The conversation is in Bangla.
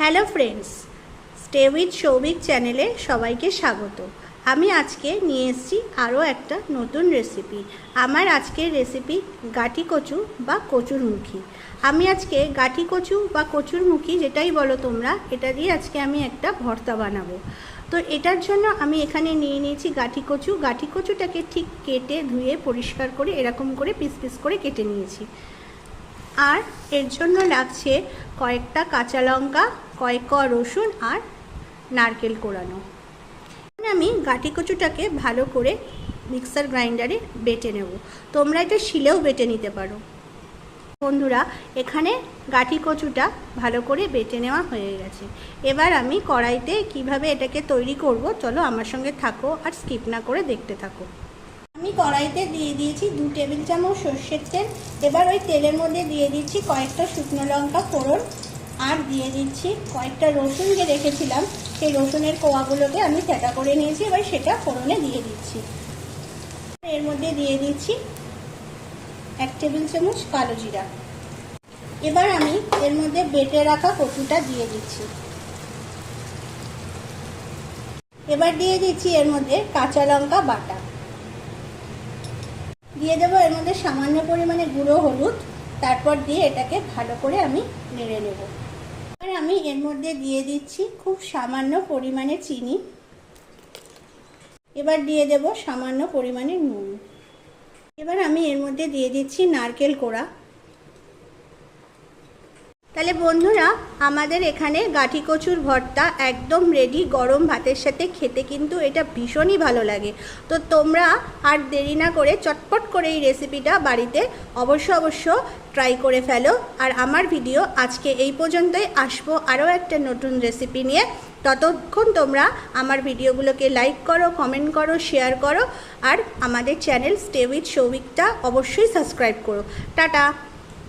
Hello friends, stay with Souvik চ্যানেলে সবাইকে স্বাগত। আমি আজকে নিয়ে এসেছি আরও একটা নতুন রেসিপি। আমার আজকের রেসিপি গাঠি কচু বা কচুরমুখী আমি আজকে গাঠি কচু বা কচুরমুখী যেটাই বলো তোমরা, এটা দিয়ে আজকে আমি একটা ভর্তা বানাবো। তো এটার জন্য আমি এখানে নিয়ে নিয়েছি গাঠি কচু। গাঠি কচুটাকে ঠিক কেটে ধুয়ে পরিষ্কার করে এরকম করে পিস পিস করে কেটে নিয়েছি। আর এর জন্য লাগছে কয়েকটা কাঁচা লঙ্কা, কয়েক ক রসুন আর নারকেল কোড়ানো আমি গাটি কচুটাকে ভালো করে মিক্সার গ্রাইন্ডারে বেটে নেব। তোমরা এটা শিলেও বেটে নিতে পারো। বন্ধুরা, এখানে গাঠি কচুটা ভালো করে বেটে নেওয়া হয়ে গেছে। এবার আমি কড়াইতে কীভাবে এটাকে তৈরি করব, চলো আমার সঙ্গে থাকো আর স্কিপ না করে দেখতে থাকো। আমি কড়াইতে দিয়ে দিয়েছি দু টেবিল চামচ সর্ষের তেল। এবার ওই তেলের মধ্যে দিয়ে দিচ্ছি কয়েকটা শুকনো লঙ্কা ফোড়ন। আর দিয়ে দিচ্ছি কয়েকটা রসুন যে রেখেছিলাম, সেই রসুনের কোয়াগুলোকে আমি থেঁটা করে নিয়েছি। এবার সেটা ফোড়নে দিয়ে দিচ্ছি। এর মধ্যে দিয়ে দিচ্ছি এক টেবিল চামচ কালো জিরা। এবার আমি এর মধ্যে বেটে রাখা কচুটা দিয়ে দিচ্ছি। এবার দিয়ে দিচ্ছি এর মধ্যে কাঁচা লঙ্কা বাটা। দিয়ে দেবো। এর মধ্যে সামান্য পরিমাণে গুঁড়ো, হলুদ। তারপর দিয়ে এটাকে ভালো করে আমি নেড়ে নেব। এবার আমি এর মধ্যে দিয়ে দিচ্ছি খুব সামান্য পরিমাণে চিনি। এবার দিয়ে দেব সামান্য পরিমাণে নুন। এবার আমি এর মধ্যে দিয়ে দিচ্ছি নারকেল কোড়া। তাহলে বন্ধুরা, আমাদের এখানে গাঠি কচুর ভর্তা একদম রেডি গরম ভাতের সাথে খেতে কিন্তু এটা ভীষণই ভালো লাগে। তো তোমরা আর দেরি না করে চটপট করে এই রেসিপিটা বাড়িতে অবশ্য অবশ্য ট্রাই করে ফেলো। আর আমার ভিডিও আজকে এই পর্যন্তই। আসব আরও একটা নতুন রেসিপি নিয়ে। ততক্ষণ তোমরা আমার ভিডিওগুলোকে লাইক করো কমেন্ট করো শেয়ার করো। আর আমাদের চ্যানেল স্টে উইথ সৌভিকটা অবশ্যই সাবস্ক্রাইব করো। টাটা!